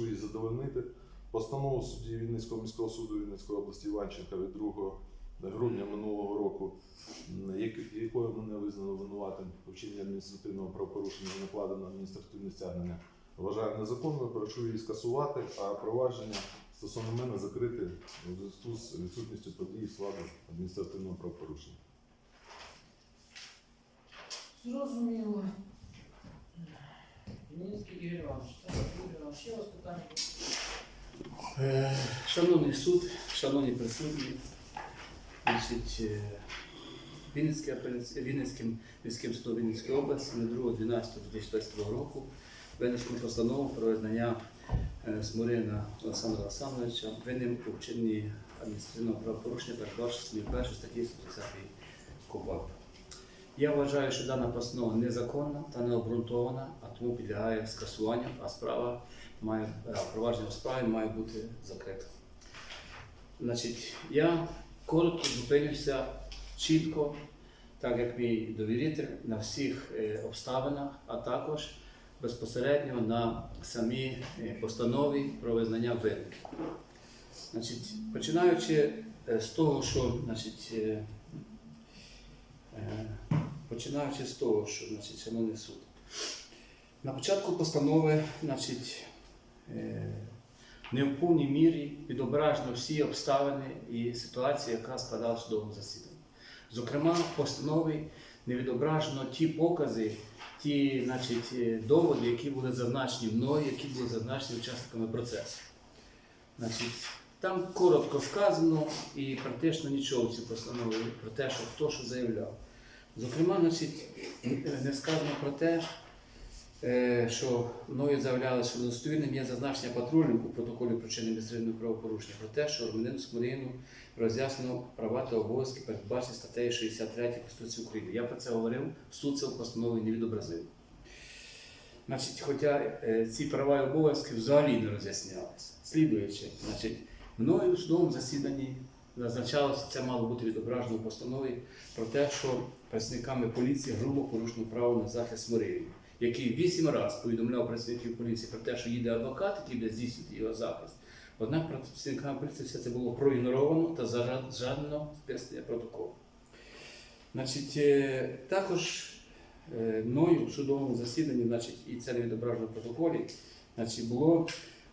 прошу її задовольнити. Постанову судді Вінницького міського суду Вінницької області Іванченка від 2 грудня минулого року, якою мене визнано винуватим у вчиненні адміністративного правопорушення і накладено адміністративне стягнення, вважаю незаконною, прошу її скасувати, а провадження стосовно мене закрити у зв'язку з відсутністю подій складу адміністративного правопорушення. Зрозуміло. Мінський Ігор Іванович, так, Іванович, ще вас питання? Е, Шановний суд, шановні присутні, значить, е, Вінницьке апеляці- Вінницьким міським судом Вінницької області на 2.12.2022 року винесено постанову про визнання е, Сморина Олександра Олександровича винним у вчиненні адміністративного правопорушення, передбаченої першої статті 130 КУПАП. Я вважаю, що дана постанова незаконна та необґрунтована, а тому підлягає скасуванню, а справа має провадження в справі має бути закрите. Значить, я коротко зупинюся чітко, так як мій довіритель, на всіх е, обставинах, а також безпосередньо на самій е, постанові про визнання вини. Значить, починаючи е, з того, що значить, починаючи з того, що значить, шановний суд, на початку постанови, значить, е, не в повній мірі відображено всі обставини і ситуація, яка складала в судовому засіданні. Зокрема, в постанові не відображено ті покази, ті значить, е, доводи, які були зазначені мною, які були зазначені учасниками процесу. Значить, там коротко сказано і практично нічого в цій постанові про те, що хто що заявляв. Зокрема, значить, не сказано про те, е, що мною заявляли, що достовірним є зазначення патрульним у протоколі про чинне адміністративного правопорушення про те, що громадянину Смоліну роз'яснено права та обов'язки передбачені статтею 63 Конституції України. Я про це говорив, суд це в постанові не відобразив. Значить, хоча е, ці права і обов'язки взагалі не роз'яснялися. Слідуючи, значить, мною в судовому засіданні зазначалося, це мало бути відображено в постанові про те, що працівниками поліції грубо порушено право на захист Морилі, який вісім разів повідомляв працівників поліції про те, що їде адвокат, який буде здійснювати його захист. Однак працівниками поліції все це було проігноровано та зажадено списання протоколу. Значить, е, також е, мною в судовому засіданні, значить, і це не відображено в протоколі, значить, було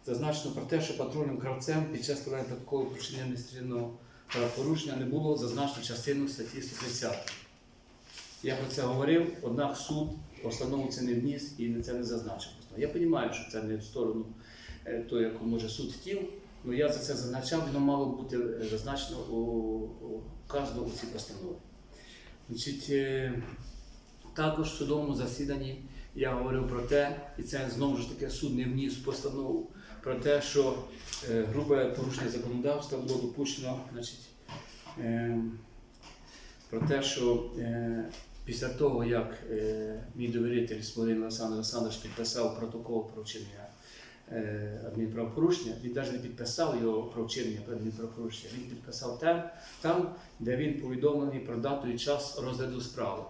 зазначено про те, що патрульним кравцем під час складання протоколу про вчинення адміністративного правопорушення не було зазначено частину статті 130. Я про це говорив, однак суд постанову це не вніс і це не зазначив. Я розумію, що це не в сторону е, того, яку може суд хотів, але я за це зазначав, воно мало бути е, зазначено вказано у цій постанові. Значить, е, також в судовому засіданні я говорив про те, і це знову ж таки суд не вніс постанову, про те, що грубе порушення законодавства було допущено, значить, про те, що е, після того, як е, мій довіритель Смолин Олександр Олександрович підписав протокол про вчинення е, адмінправопорушення, він навіть не підписав його про вчинення адмінправопорушення, він підписав те, там, де він повідомлений про дату і час розгляду справи.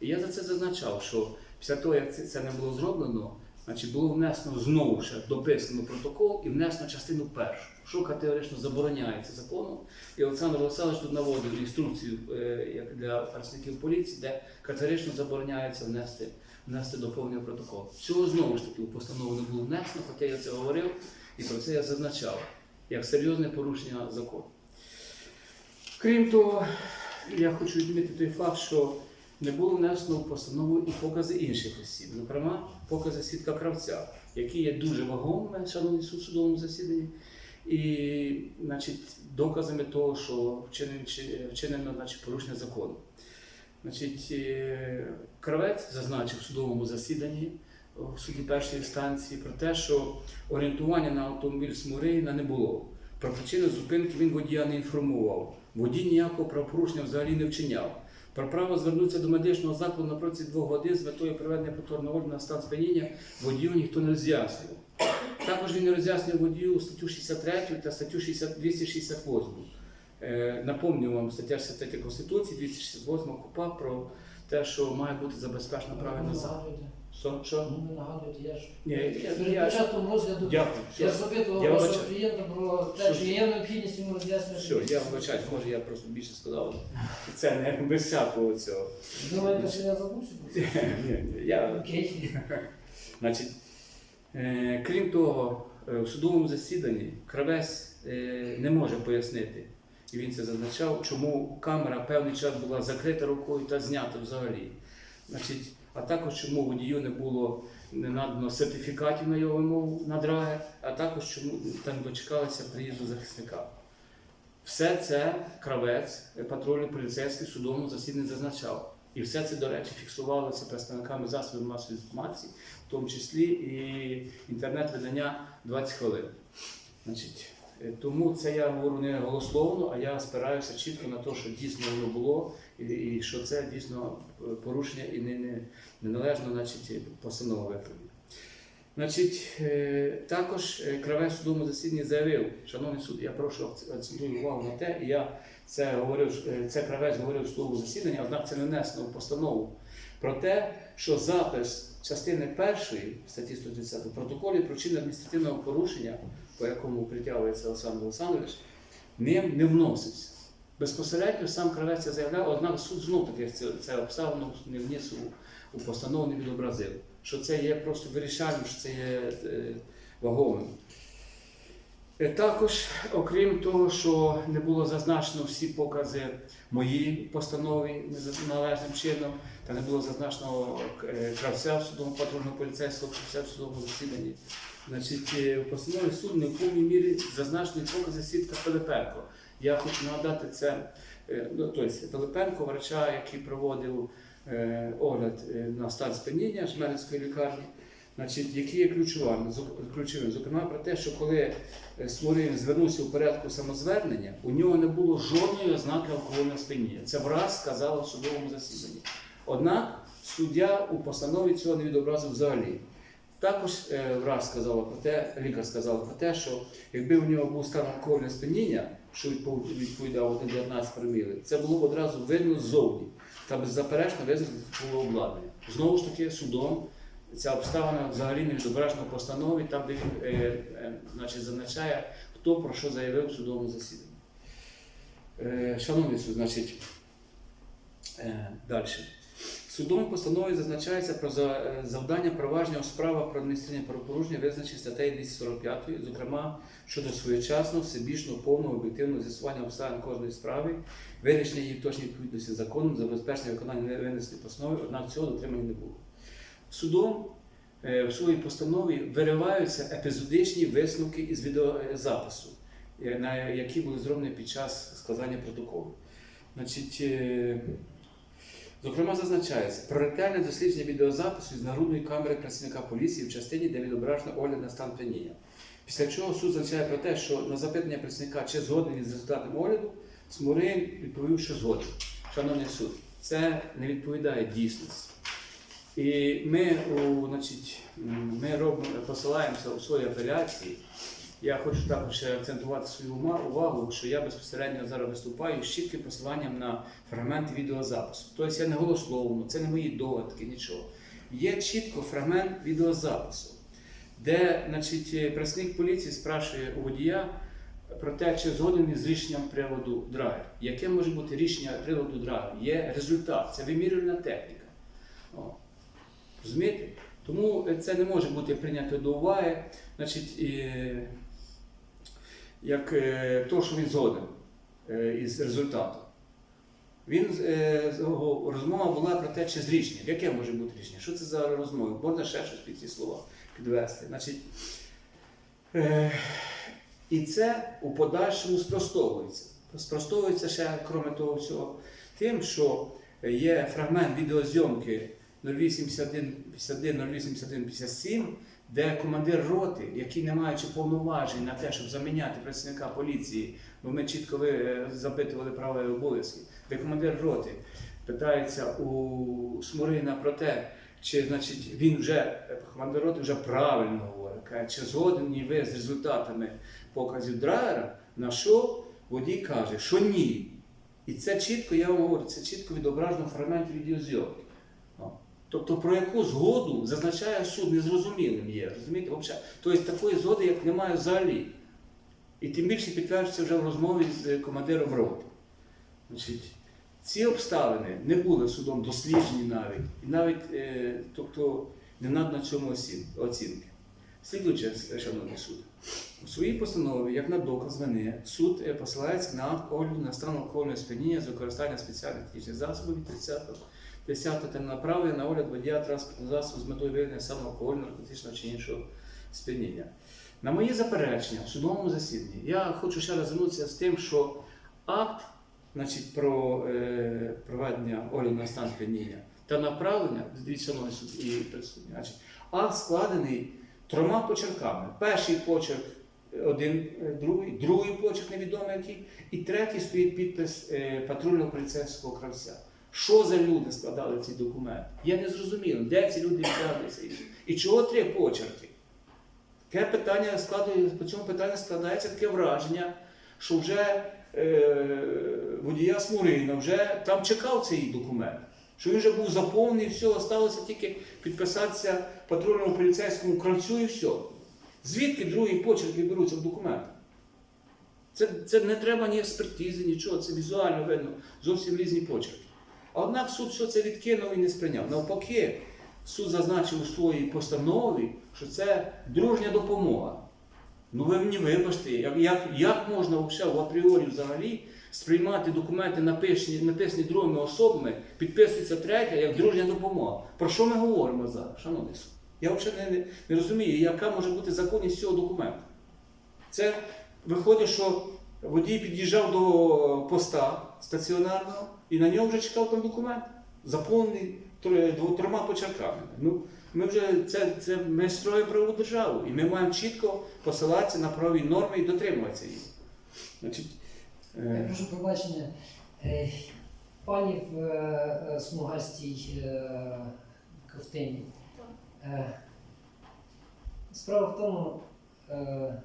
І я за це зазначав, що після того, як це, не було зроблено, значить було внесено знову ще дописано протокол і внесено частину першу, що категорично забороняється законом. І Олександр Олександрович тут наводив інструкцію е, як для працівників поліції, де категорично забороняється внести, внести доповнення протоколу. Цього знову ж таки у постанову не було внесено, хоча я це говорив і про це я зазначав як серйозне порушення закону. Крім того, я хочу відмітити той факт, що не було внесено в постанову і покази інших осіб, зокрема, покази свідка кравця, які є дуже вагомими, шановні суд судовому засіданні, і значить, доказами того, що вчинено, вчинено значить, порушення закону. Значить, е, кравець зазначив в судовому засіданні в суді першої інстанції про те, що орієнтування на автомобіль Смурейна не було. Про причину зупинки він водія не інформував. Водій ніякого правопорушення взагалі не вчиняв. Про право звернутися до медичного закладу на протязі двох годин з метою проведення повторного органу на стан сп'яніння водію ніхто не роз'яснював. Також він не роз'яснює водію статтю 63 та статтю 60 268. Е, напомню вам стаття 63 Конституції, 268 КУПА про те, що має бути забезпечено захист. Нагадуйте. Що? Що? Ну, ви нагадуєте, я ж Ні, я- перед я- початком розгляду Дякую. я Все, Я вашого вибачаю. клієнта про те, Все. чи є необхідність йому роз'яснювати. все, я вибачаюсь, може я просто більше сказав. Це не без всякого цього. Думаєте, що я забувся про це? Ні, ні, я Окей. Значить, е, крім того, е, в судовому засіданні кравець е, не може пояснити, і він це зазначав, чому камера певний час була закрита рукою та знята взагалі. Значить, а також чому водію не було не надано сертифікатів на його вимогу на драгер, а також чому там дочекалися приїзду захисника. Все це кравець, е, патрульний поліцейський судовому засіданні зазначав. І все це, до речі, фіксувалося представниками засобів масової інформації, в тому числі і інтернет-видання 20 хвилин. Значить, е, тому це я говорю не голословно, а я спираюся чітко на те, що дійсно воно було, і, і що це дійсно е, порушення і не, не, неналежно значить, постанова викладена. Значить, е, також е, кравець судовому засіданні заявив, шановний суд, я прошу акц- акцентую увагу на те, і я це говорив, е, це кравець говорив судовому засіданні, однак це не внесено в постанову про те, що запис частини першої статті 130 в протоколі про чинне адміністративного порушення, по якому притягується Олександр Олександрович, ним не вносився. Безпосередньо сам кравець заявляв, однак суд знов таки це, це обставину не вніс у, у постанову, не відобразив. Що це є просто вирішальним, що це є е, ваговим. Е, Також, окрім того, що не було зазначено всі покази моїй постанові належним чином, та не було зазначено е, кравця в судовому патрульного поліцейського кравця в судовому засіданні. Значить, е, в постанові суд не в повній мірі зазначені покази свідка Пилипенко. Я хочу нагадати це, е, ну, тобто Пилипенко, врача, який проводив е, огляд е, на стан сп'яніння Жмеринської лікарні, значить, які є ключовими, зок- ключовим. Зокрема, про те, що коли е, Смолин звернувся у порядку самозвернення, у нього не було жодної ознаки алкогольного сп'яніння. Це враз сказала в судовому засіданні. Однак суддя у постанові цього не відобразив взагалі. Також враз сказала про те, лікар сказала про те, що якби у нього був стан алкогольного сп'яніння, що відпов- відповідав 1,19 проміли, це було одразу видно ззовні та беззаперечно визнано було обладнання. Знову ж таки, судом ця обставина взагалі не відображена в постанові, там, де він е, е, значить, зазначає, хто про що заявив в судовому засіданні. Е, шановний суд, значить, е, далі. Судом постанові зазначається про е, завдання провадження у справах про адміністративні правопорушення, визначені статтею 245, зокрема щодо своєчасного, всебічного, повного, об'єктивного з'ясування обставин кожної справи, вирішення її точної відповідності законом, забезпечення виконання винесеної постанови, однак цього дотримання не було. Судом е, в своїй постанові вириваються епізодичні висновки із відеозапису, е, які були зроблені під час складання протоколу. Значить, Зокрема, зазначається про ретельне дослідження відеозапису з нагрудної камери працівника поліції в частині, де відображено огляд на стан п'яніння. Після чого суд зазначає про те, що на запитання працівника, чи згоден він з результатом огляду, Смурин відповів, що згоден. Шановний суд, це не відповідає дійсності. І ми, у, значить, ми робимо, посилаємося у своїй апеляції. Я хочу також акцентувати свою увагу, що я безпосередньо зараз виступаю з чітким посиланням на фрагмент відеозапису. Тобто я не голословно, це не мої догадки, нічого. Є чітко фрагмент відеозапису, де значить, працівник поліції спрашує у водія про те, чи згоден з рішенням приводу драгер. Яке може бути рішення приводу драгер? Є результат, це вимірювальна техніка. О. Розумієте? Тому е, це не може бути прийнято до уваги. Значить, як е, то, що він згоден е, із результатом. Він е, розмова була про те, чи з. Яке може бути рішення? Що це за розмова? Можна ще щось під ці слова підвести. Значить, е, і це у подальшому спростовується. Спростовується ще, крім того всього, тим, що є фрагмент відеозйомки 0851 51 0851 57, де командир роти, який не маючи повноважень на те, щоб заміняти працівника поліції, бо ми чітко е, запитували права і обов'язки, де командир роти питається у Смурина про те, чи значить, він вже, е, командир роти вже правильно говорить, каже, чи згодені ви з результатами показів драйвера, на що водій каже, що ні. І це чітко, я вам говорю, це чітко відображено в фрагменті відеозйомки. Тобто про яку згоду зазначає суд незрозумілим є. Розумієте? Тобто такої згоди, як немає взагалі. І тим більше підтверджується вже в розмові з командиром роти. Значить, ці обставини не були судом досліджені навіть, і навіть е, тобто, не надано цьому оцінки. Слідуючи, шановний суд, у своїй постанові, як на доказ вини, суд е, посилається на акт огляду на стан алкогольного сп'яніння з використання спеціальних технічних засобів від 30 10 та направлення на огляд водія транспортного засобу з метою виявлення саме алкогольного, наркотичного чи іншого сп'яніння. На мої заперечення в судовому засіданні я хочу ще раз звернутися з тим, що акт значить, про е, проведення огляду на стан сп'яніння та направлення, дивіться, суд і присутні, значить, акт складений трьома почерками. Перший почерк один, е, другий, другий почерк невідомий який, і третій стоїть підпис е, патрульного поліцейського кравця. Що за люди складали ці документи? Я не зрозумів, де ці люди взялися і, чого три почерки? Таке питання складує, по цьому питанню складається таке враження, що вже е, водія Смурина вже там чекав цей документ, що він вже був заповнений, все, залишилося тільки підписатися патрульному поліцейському кравцю і все. Звідки другі почерки беруться в документах? Це, це не треба ні експертизи, нічого, це візуально видно, зовсім різні почерки. Однак суд все це відкинув і не сприйняв. Навпаки, суд зазначив у своїй постанові, що це дружня допомога. Ну ви мені вибачте, як, як, як можна взагалі, в апріорі взагалі сприймати документи, написані, написані другими особами, підписується третя, як дружня допомога. Про що ми говоримо зараз, шановний суд? Я взагалі не, не розумію, яка може бути законність цього документу. Це виходить, що водій під'їжджав до поста стаціонарного і на ньому вже чекав там документ, заповнений тр- трьома почерками. Ну, ми вже це, це ми строїмо правову державу, і ми маємо чітко посилатися на правові норми і дотримуватися їх. Значить, Я е, прошу пробачення. Е, Пані в е, е, смугастій е, ковтині. Е, Справа в тому, е,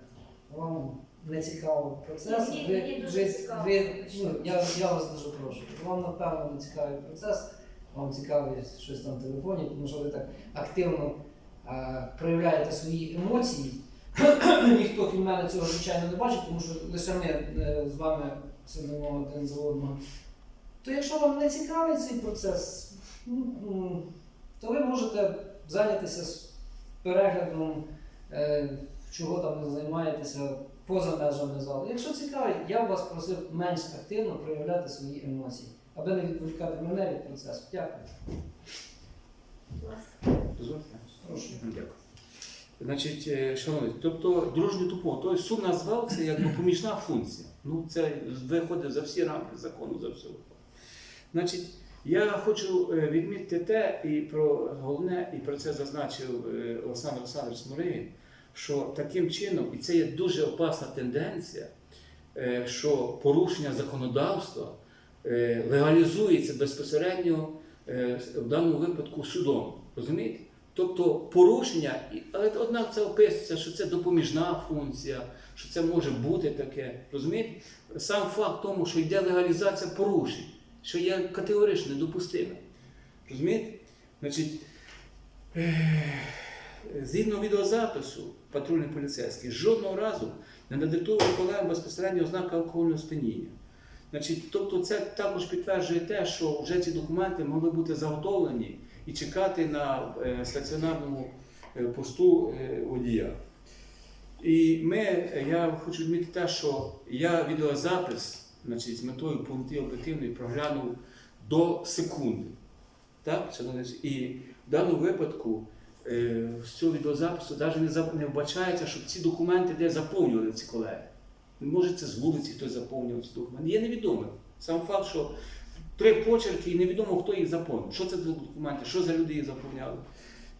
вам не цікавий процес. Мені- ви, мені дуже ви, цікаво. ви, ну, я, я вас дуже прошу. Вам напевно не цікавий процес, вам цікавий щось там в телефоні, тому що ви так активно е, проявляєте свої емоції. Ніхто крім мене цього звичайно не бачить, тому що лише ми е, з вами сидимо один за одного. То якщо вам не цікавий цей процес, ну, м, то ви можете зайнятися з переглядом, е, чого там не займаєтеся поза межами залу. Якщо цікавий, я б вас просив менш активно проявляти свої емоції, аби не відволікати мене від процесу. Дякую. дозвольте? Прошу. Дякую. Значить, е, шановні, тобто дружню допомогу. Тобто суд назвав це як допоміжна функція. Ну, це виходить за всі рамки закону, за все. Значить, я хочу е, відмітити те, і про головне, і про це зазначив е, Олександр Олександрович Смолевін, що таким чином, і це є дуже опасна тенденція, е, що порушення законодавства е, легалізується безпосередньо е, в даному випадку судом. Розумієте? Тобто порушення, але однак це описується, що це допоміжна функція, що це може бути таке. Розумієте? Сам факт тому, що йде легалізація порушень, що є категорично недопустиме. Розумієте? Значить, згідно відеозапису патрульний поліцейський жодного разу не надиктовував колегам безпосередньо ознаки алкогольного сп'яніння. Значить, тобто це також підтверджує те, що вже ці документи могли бути заготовлені і чекати на е, стаціонарному е, посту е, водія. І ми, я хочу відмітити те, що я відеозапис значить, з метою повноти об'єктивної проглянув до секунди. Так. І в даному випадку з цього відеозапису навіть не, вбачається, щоб ці документи де заповнювали ці колеги. Може, це з вулиці хтось заповнював ці документи. Є невідомо. Сам факт, що три почерки і невідомо, хто їх заповнив. Що це за документи, що за люди їх заповняли.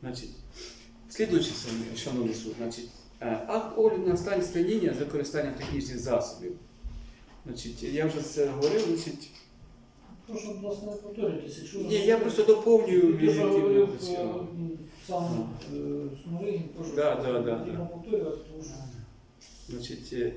Значить, слідуючи шановний суд, значить, е, акт огляду на стан сп'яніння з використанням технічних засобів. Значить, я вже це говорив, значить. Прошу, будь ласка, не повторюйтесь. Якщо Ні, я просто доповнюю Те, що говорив е, сам е, теж Да, да, да, потрібно да. повторювати, тому що Значить, е,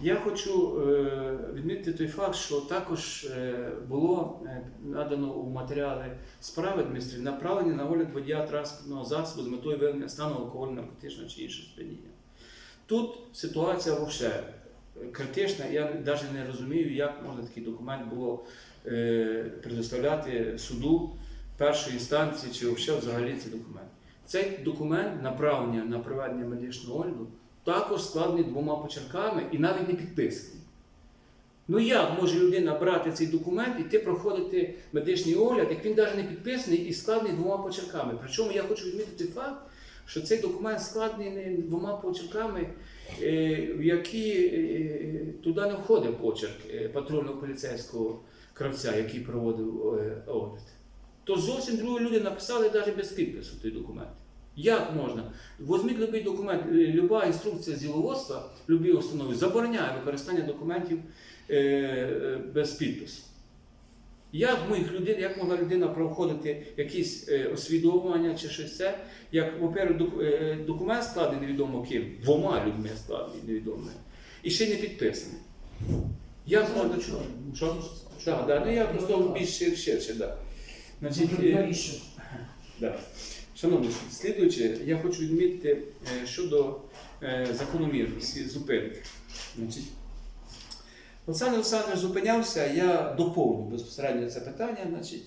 я хочу е, відмітити той факт, що також е, було е, надано у матеріали справи адміністративні направлені на огляд водія транспортного засобу з метою виявлення стану алкогольного, наркотичного чи іншого сп'яніння. Тут ситуація взагалі критична. Я навіть не розумію, як можна такий документ було е, предоставляти суду першої інстанції чи взагалі цей документ. Цей документ направлення на проведення медичного огляду також складений двома почерками і навіть не підписаний. Ну як може людина брати цей документ і ти проходити медичний огляд, як він навіть не підписаний і складений двома почерками. Причому я хочу відмітити факт, що цей документ складений двома почерками, е, в які е, туди не входить почерк е, патрульного поліцейського кравця, який проводив е, огляд. То зовсім другі люди написали навіть без підпису той документ. Як можна? Возьміть будь-який документ, е, люба інструкція з діловодства, любій установі забороняє використання документів е, без підпису. Як моїх людей, як могла людина проходити якісь освідомлення чи щось це, як, во-первых, док- е, документ складений невідомо ким, двома людьми складений невідомими, і ще не підписаний. Можна чого? Що? Так, да, ну я просто більш шир- ширше, да. Значить, е, Да. Шановні, слідуючи, я хочу відмітити е, щодо е, закономірності зупинки. Значить, Олександр Олександрович зупинявся, я доповню безпосередньо це питання. Значить,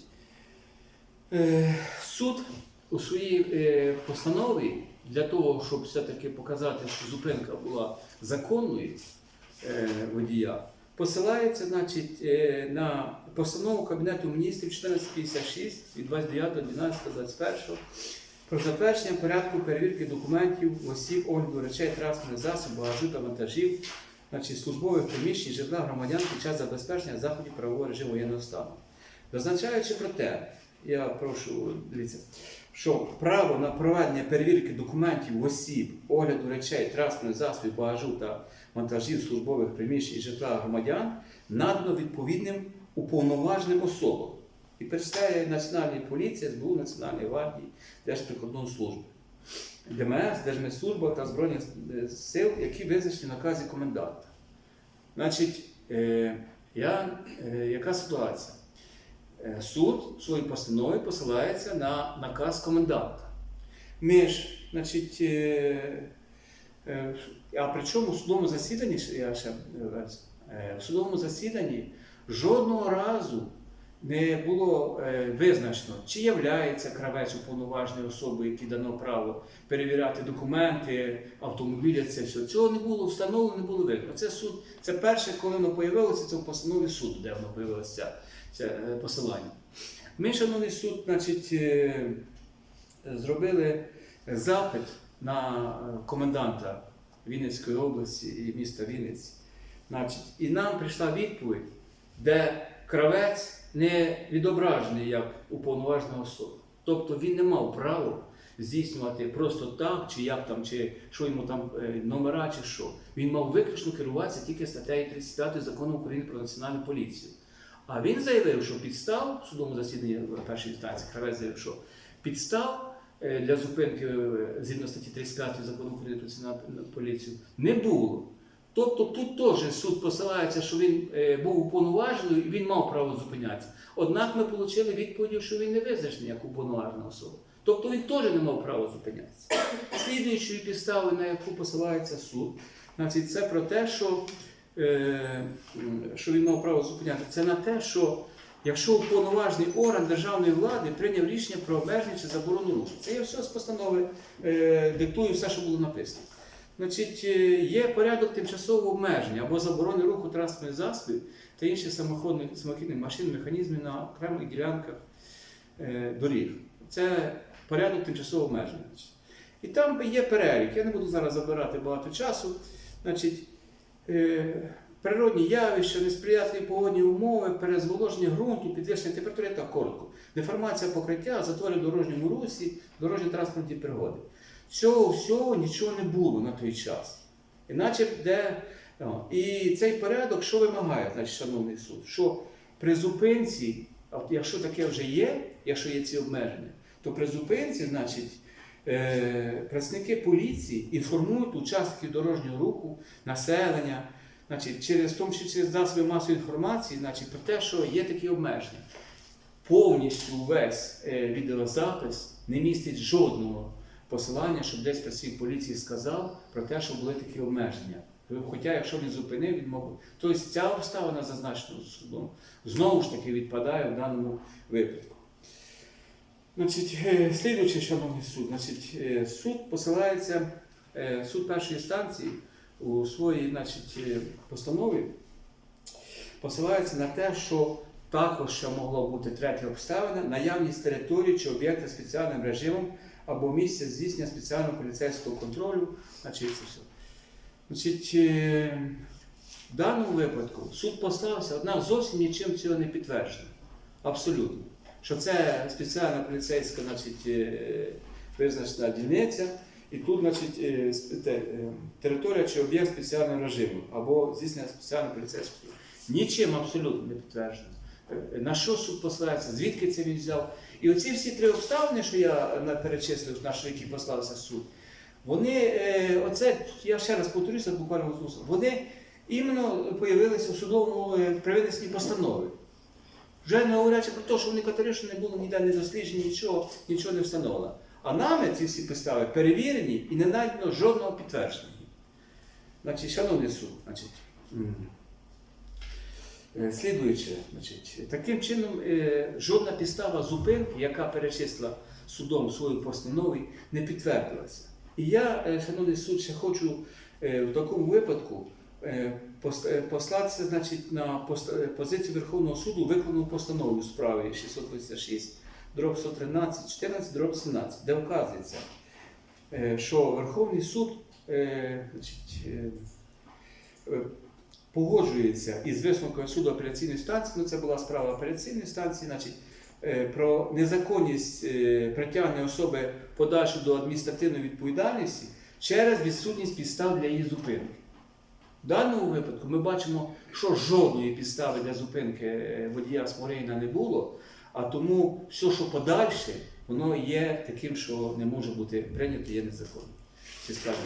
е, суд у своїй е, постанові для того, щоб все-таки показати, що зупинка була законною е, водія, посилається значить, е, на постанову Кабінету міністрів 1456 від 29.12.21 про затвердження порядку перевірки документів, осіб, огляду речей, транспортних засобів, багажу та вантажів, значить, службових приміщень, житла громадян під час забезпечення заходів правового режиму воєнного стану. Зазначаючи про те, я прошу дивіться, що право на проведення перевірки документів осіб, огляду речей, транспортних засобів, багажу та вантажів службових приміщень і житла громадян надано відповідним уповноваженим особам і представляє Національної поліції, СБУ, Національної гвардії, Держприкордонної служби, ДМС, Держмедслужба та Збройних е, сил, які визначені в наказі коменданта. Значить, е, я, е, яка ситуація? Суд в своїй постанові посилається на наказ коменданта. Ми ж, значить, а причому в судовому засіданні, я ще е, е, в судовому засіданні жодного разу не було е, визначено, чи являється кравець уповноваженою особою, якій дано право перевіряти документи, автомобілі, це все. Цього не було встановлено, не було видно. Це суд, це перше, коли воно появилося, це в постанові суду, де воно появилося це, посилання. Ми, шановний суд, значить, зробили запит на коменданта Вінницької області і міста Вінниці. Значить, і нам прийшла відповідь, де кравець не відображений як уповноважена особа. Тобто він не мав права здійснювати просто так, чи як там, чи що йому там е, номера, чи що. Він мав виключно керуватися тільки статтею 35 закону України про національну поліцію. А він заявив, що підстав в засіданні першої інстанції, кравець заявив, що підстав для зупинки е, згідно статті 35 закону України про національну поліцію не було. Тобто тут теж суд посилається, що він е, був уповноваженою і він мав право зупинятися. Однак ми отримали відповідь, що він не визначений як уповноважена особа. Тобто він теж не мав права зупинятися. Слідуючою підставою, на яку посилається суд, значить, це про те, що, е, що він мав право зупинятися, це на те, що якщо уповноважений орган державної влади прийняв рішення про обмеження чи заборону руху. Це я все з постанови е, диктую все, що було написано. Значить, е, є порядок тимчасового обмеження або заборони руху транспортних засобів та інших самохідних машин, механізмів на окремих ділянках е, доріг. Це порядок тимчасового обмеження. І там є перелік. Я не буду зараз забирати багато часу. Значить, е, природні явища, несприятливі погодні умови, перезволоження ґрунту, підвищення температури, так коротко. Деформація покриття, затори в дорожньому русі, дорожні транспортні пригоди. Цього всього нічого не було на той час. Іначе де. І цей порядок, що вимагає, значить, шановний суд? Що при зупинці, якщо таке вже є, якщо є ці обмеження, то при зупинці, значить, е, працівники поліції інформують учасників дорожнього руху, населення, значить, через в тому числі через засоби масової інформації, значить, про те, що є такі обмеження. Повністю весь е, відеозапис не містить жодного посилання, щоб десь працівник поліції сказав про те, що були такі обмеження. Хоча, якщо він зупинив, він мог. Тобто ця обставина зазначена судом знову ж таки відпадає в даному випадку. Значить, е, слідуючий, шановний суд, значить, е, суд посилається, е, суд першої станції у своїй значить, е, постанові посилається на те, що також ще могло бути третя обставина наявність території чи об'єкта спеціальним режимом або місця здійснення спеціального поліцейського контролю. Значить, це все. Значить, е, в даному випадку суд послався, однак зовсім нічим цього не підтверджено. Абсолютно. Що це спеціальна поліцейська значить, е, визначена дільниця, і тут значить, е, е, територія чи об'єкт спеціального режиму або здійснення спеціального поліцейського. Нічим абсолютно не підтверджено. Е, На що суд посилається, звідки це він взяв? І оці всі три обставини, що я перечислив, на що які послався суд, вони, оце, я ще раз повторюся, буквально вони іменно появилися в судовому е, при постанови. Вже не говорячи про те, що вони категорично не було ніде не досліджені, нічого, нічого не встановлено. А нами ці всі підстави перевірені і не знайдено жодного підтвердження. Значить, шановний суд, значить, е, слідуюче, значить, таким чином е, жодна підстава зупинки, яка перечисла судом свою постанову, не підтвердилася. І я, е, шановний суд, ще хочу в такому випадку послатися значить, на позицію Верховного суду, виконану постанову у справі 636, дроб 113, 14, дроб 17, де вказується, е, що Верховний суд е, е, погоджується із висновком суду апеляційної станції, ну це була справа апеляційної станції, значить, про незаконність притягнення особи подальшу до адміністративної відповідальності через відсутність підстав для її зупинки. В даному випадку ми бачимо, що жодної підстави для зупинки водія Сморейна не було, а тому все, що подальше, воно є таким, що не може бути прийнято, є справи.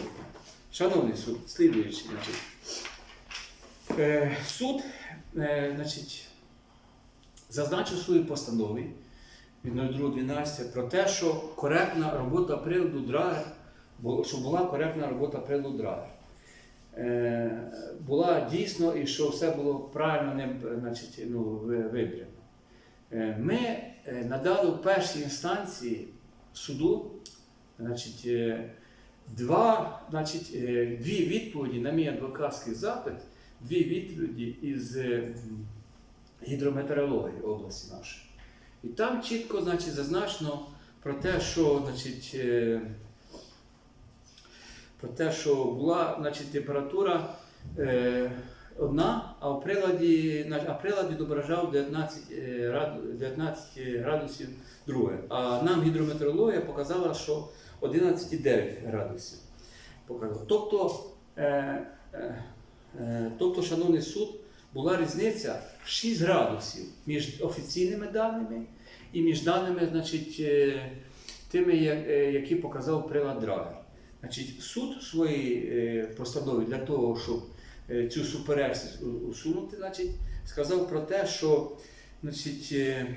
Шановний суд, слідуючий, значить, е, суд е, значить, зазначив у своїй постанові від 02.12 про те, що коректна робота приладу драгер, що була коректна робота приладу драгер. Е, була дійсно і що все було правильно ним значить, ну, ви- вибрано. Е, Ми е, надали в першій інстанції суду значить, е, два, значить, е, дві відповіді на мій адвокатський запит, дві відповіді із е, гідрометеорології області нашої. І там чітко значить, зазначено про те, що значить, е, про те, що була значить, температура е, одна, а в приладі, а прилад відображав 19, е, 19 градусів друге. А нам гідрометеорологія показала, що 11,9 градусів. Показала. Тобто, е, е, е, тобто, шановний суд, була різниця 6 градусів між офіційними даними і між даними, значить, тими, які показав прилад Драгер. Значить, суд е, постанові для того, щоб цю суперечність усунути, значить, сказав про те, що значить, е,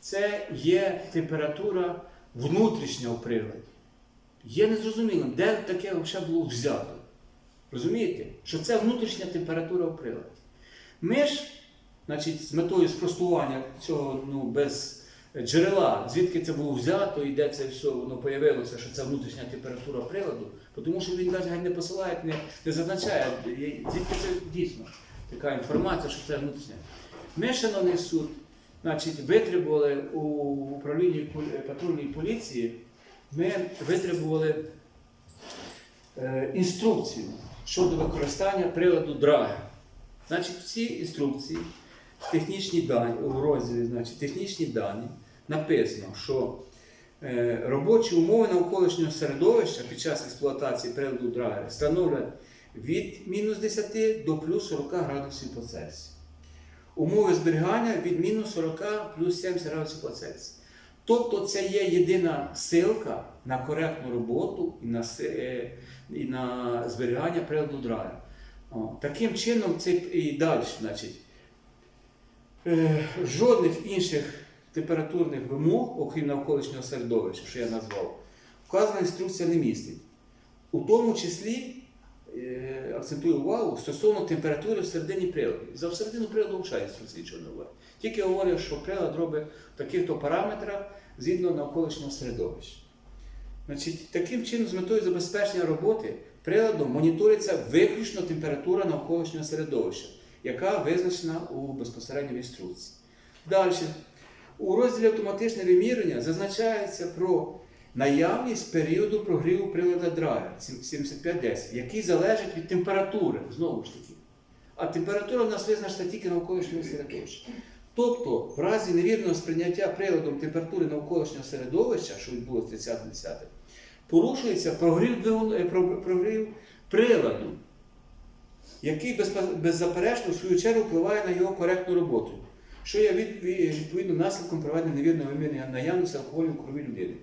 це є температура внутрішня у приладі. Є незрозумілим, де таке взагалі було взято. Розумієте? Що це внутрішня температура у приладі. Ми ж, значить, з метою спростування цього ну, без джерела, звідки це було взято і де це все воно появилося, що це внутрішня температура приладу, тому що він навіть не посилає, не, не зазначає, звідки це дійсно така інформація, що це внутрішня. Ми, шановний суд, значить, витребували у управлінні патрульної поліції, ми витребували е, інструкцію щодо використання приладу драгер. Значить, всі інструкції, технічні дані, у розділі значить, технічні дані написано, що е, робочі умови навколишнього середовища під час експлуатації приладу драгера становлять від мінус 10 до плюс 40 градусів по Цельсію. Умови зберігання від мінус 40 плюс 70 градусів по Цельсію. Тобто це є єдина силка, на коректну роботу і на, е, і на зберігання приладу драйву. О, Таким чином, це і далі, значить, е, жодних інших температурних вимог, окрім навколишнього середовища, що я назвав, вказана інструкція не містить. У тому числі е, акцентую увагу стосовно температури всередині приладу. За всередину приладу взагалі інструкції нічого не говорить. Тільки говорить, що прилад робить в таких-то параметрах згідно навколишнього середовища. Значить, таким чином, з метою забезпечення роботи приладом моніториться виключно температура навколишнього середовища, яка визначена у безпосередньо інструкції. Далі. У розділі автоматичне вимірювання зазначається про наявність періоду прогріву прилада драйвер 7510, який залежить від температури, знову ж таки. А температура у нас визначена тільки навколишнього середовища. Тобто, в разі невірного сприйняття приладом температури навколишнього середовища, що відбулося 30.10, порушується прогрів, е, про- прогрів приладу, який беззаперечно, в свою чергу, впливає на його коректну роботу, що є від- від- відповідно наслідком проведення невірного вимірення наявності алкоголю в крові людини.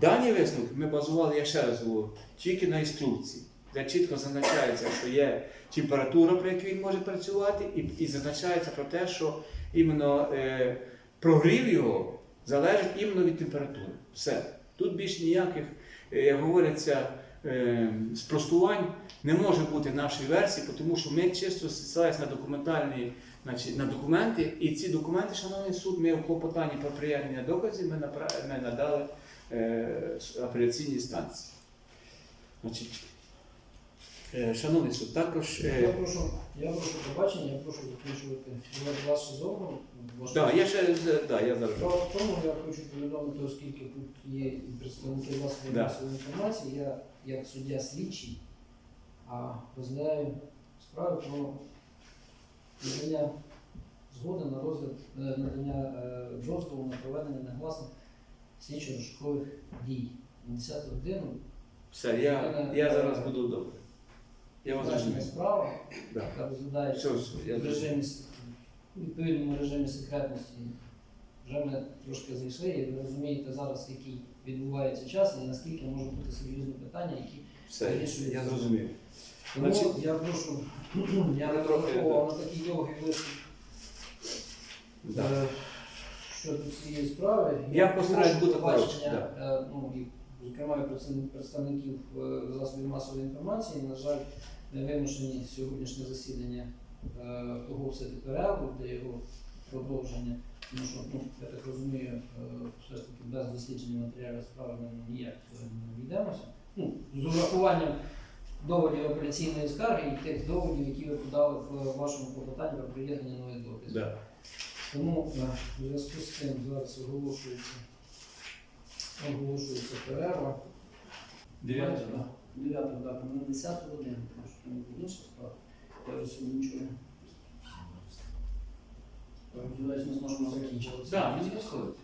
Дані висновки ми базували, я ще раз говорю, тільки на інструкції, де чітко зазначається, що є температура, при якій він може працювати, і, і зазначається про те, що іменно е, прогрів його залежить іменно від температури. Все. Тут більш ніяких, е, як говориться, е, спростувань не може бути в нашій версії, тому що ми чисто ссилаємося на документальні, значить, на документи, і ці документи, шановний суд, ми в клопотанні про приєднання доказів ми, напра- ми надали е, апеляційній станції. Значить, е, шановний суд, також. Я Е, прошу, я прошу пробачення, я прошу закінчувати ваше зовно. да, я ще да, я зараз. Справа в тому, я хочу повідомити, оскільки тут є представники засобів Да. інформації, я як суддя слідчий, а розглядаю справи про надання згоди на розгляд е, надання е, дозволу на проведення негласних слідчо-розшукових дій. На 10 годину Все, я, я зараз буду добре. Я вас Значна розумію. справа, Да. яка розглядається Все, все, я в зрозумів. режимі с- у відповідному режимі секретності. Вже ми трошки зайшли, і ви розумієте зараз, який відбувається час, і наскільки можуть бути серйозні питання, які Все, я зрозумів. Значить- я прошу, я не трохи, розраховував на такий довгий виступ Да. е, щодо цієї справи. Я постараюсь прошу бути побачення, коротше, е, ну, і, зокрема, і представ- представників е, засобів масової інформації. На жаль, не вимушені сьогоднішнє засідання е, оголосити перерву для його продовження. Тому що, ну, я так розумію, е, все ж таки без дослідження матеріалів справи ми ніяк сьогодні не обійдемося. Ну, з урахуванням доводів апеляційної скарги і тих доводів, які ви подали в вашому клопотанні про приєднання нових доказів. Да. Тому е, в зв'язку з цим зараз оголошується, оголошується перерва. Дев'яте, Давайте, да? Дев'ята дата на 10 годину, тому що там буде інша справа. Я вже сьогодні нічого. Сподіваюсь, ми зможемо закінчити. Да, мені підходить.